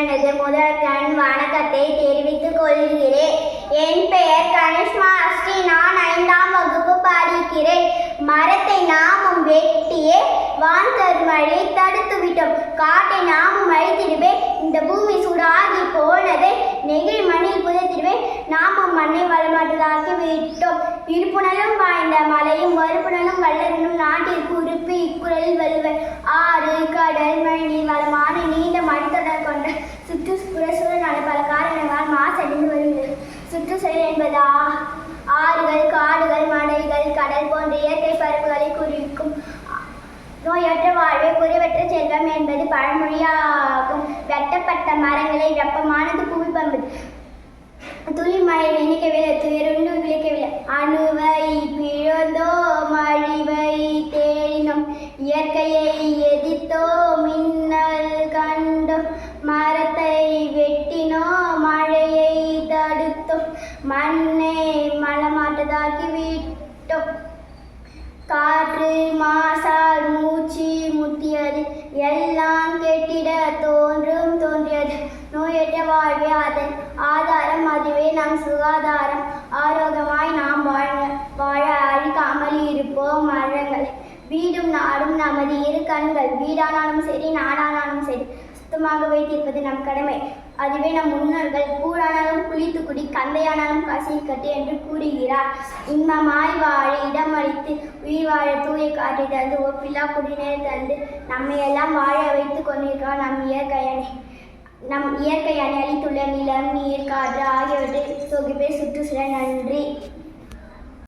எனது முதல் கண் வணக்கத்தை தெரிவித்துக் கொள்கிறேன். என் பெயர் கனிஷ்மா. அஸ்ரீ நான் ஐந்தாம் வகுப்பு படிக்கிறேன். மரத்தை நாமும் வெட்டியே வான் மழை தடுத்து விட்டோம். காட்டை நாமும் அழித்திடுவே இந்த பூமி சூடாகி போனதை நெகிழ் மண்ணில் புதைத்திடுவே நாமும் மண்ணை வளமாட்டதாக்கி விட்டோம். இருப்புணலும் வாய்ந்த மலையும் மறுப்புணலும் வல்லரனும் நாட்டிற்கு உறுப்பு இக்குறளில் வலுவர் ஆறு கடல் மணி வளமான நோயற்ற வாழ்வே குறைவற்ற செல்வம் என்பது பழமொழியாகும். வெட்டப்பட்ட மரங்களை வெப்பமானது புவி பம்பது துளி மழை நினைக்கவில்லை துயருண்டு விழிக்கவில்லை. அணுவை பிழந்தோ மழிவை தேடினோம். இயற்கையை எதிர்த்தோ மின்னல் கண்டோம். மரத்தை வெட்டினோ மழையை தடுத்தோம். மண்ணை மலமாட்டதாக்கி விட்டோம். காற்று மா எல்லாம் தோன்றும் தோன்றியது. நோயற்ற வாழ்வே அதன் ஆதாரம். அதுவே நம் சுகாதாரம். ஆரோக்கியமாய் நாம் வாழ வாழ அழிக்காமல் இருப்போம் மரங்களை. வீடும் நாடும் நமது இரு கண்கள். வீடானாலும் சரி நாடானாலும் சரி சுத்தமாக வைத்திருப்பது நம் கடமை. அதுவே நம் முன்னோர்கள் கூழானாலும் குளித்து குடி கந்தையானாலும் கசி கட்டு என்று கூறுகிறார். இன்பமாய் வாழ இடமளித்து உயிர் வாழ தூய காற்றை தந்து ஒப்பில்லா குடிநீர் தந்து நம்மை எல்லாம் வாழ வைத்துக் கொண்டிருக்கோம் நம் இயற்கையனை நம் இயற்கை அணி அளித்துள்ள நிலம் நீர் காற்று ஆகியவற்றை தொகுப்பே சுற்றுச்சூழல் நன்றி.